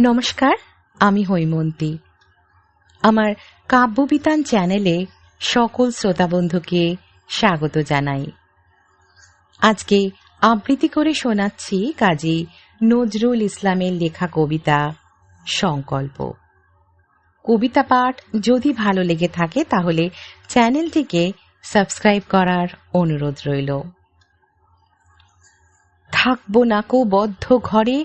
নমস্কার, আমি হৈমন্তী। আমার কাব্যবিতান চ্যানেলে সকল শ্রোতা বন্ধুকে স্বাগত জানাই। আজকে আবৃত্তি করে শোনাচ্ছি কাজী নজরুল ইসলামের লেখা কবিতা সংকল্প। কবিতা পাঠ যদি ভালো লেগে থাকে তাহলে চ্যানেলটিকে সাবস্ক্রাইব করার অনুরোধ রইল। থাকব নাকো বদ্ধ ঘরে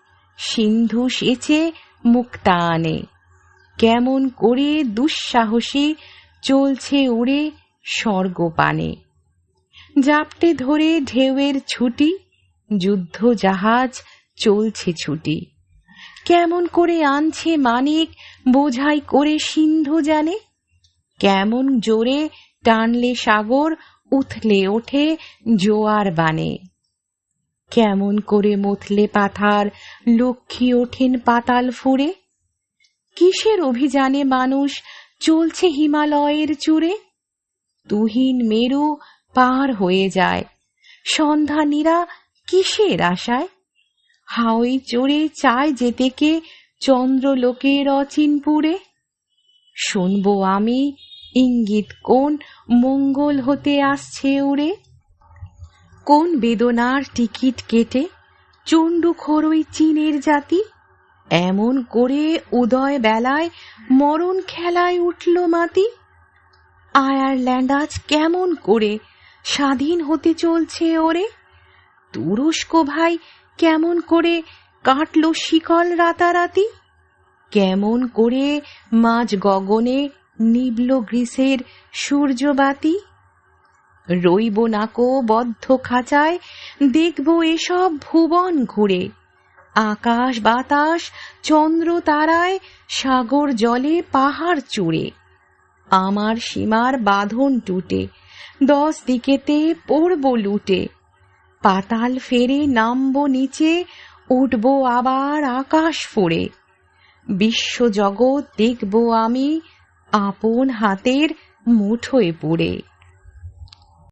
সিন্ধু সেচে মুক্তা আনে। কেমন করে দুঃসাহসী চলছে উড়ে স্বর্গপানে জাপটে ধরে ঢেউয়ের ছুটি, যুদ্ধ জাহাজ চলছে ছুটি। কেমন করে আনছে মানিক বোঝাই করে সিন্ধু জানে। কেমন জোরে টানলে সাগর, উথলে ওঠে জোয়ার বানে। কেমন করে মথলে পাথার, লক্ষ্মী ওঠেন পাতাল ফুরে কিসের অভিযানে মানুষ চলছে হিমালয়ের চূড়ে? তুহিন মেরু পার হয়ে যায়। সন্ধানীরা কিসের আশায়? হাওই চড়ে চায় যেতে কে চন্দ্রলোকের অচিনপুরে? শুনব আমি ইঙ্গিত কোন মঙ্গল হতে আসছে উড়ে কোন বেদনার টিকিট কেটে চণ্ডু খরই চীনের জাতি? এমন করে উদয় বেলায় মরণ খেলায় উঠল মাতি আয়ারল্যান্ড আজ কেমন করে স্বাধীন হতে চলছে ওরে? তুরস্ক ভাই কেমন করে কাটল শিকল রাতারাতি? কেমন করে মাঝ গগনে নিবল গ্রীসের সূর্যবাতি? রইব নাকো বদ্ধ খাঁচায়, দেখব এসব ভুবন ঘুরে। আকাশ বাতাস, চন্দ্র তারায়, সাগর জলে পাহাড় চূড়ে। আমার সীমার বাঁধন টুটে, দশ দিকেতে পড়ব লুটে। পাতাল ফেরে নামব নিচে, উঠব আবার আকাশ ফোড়ে। বিশ্বজগৎ দেখব আমি, আপন হাতের মুঠোয় পুড়ে।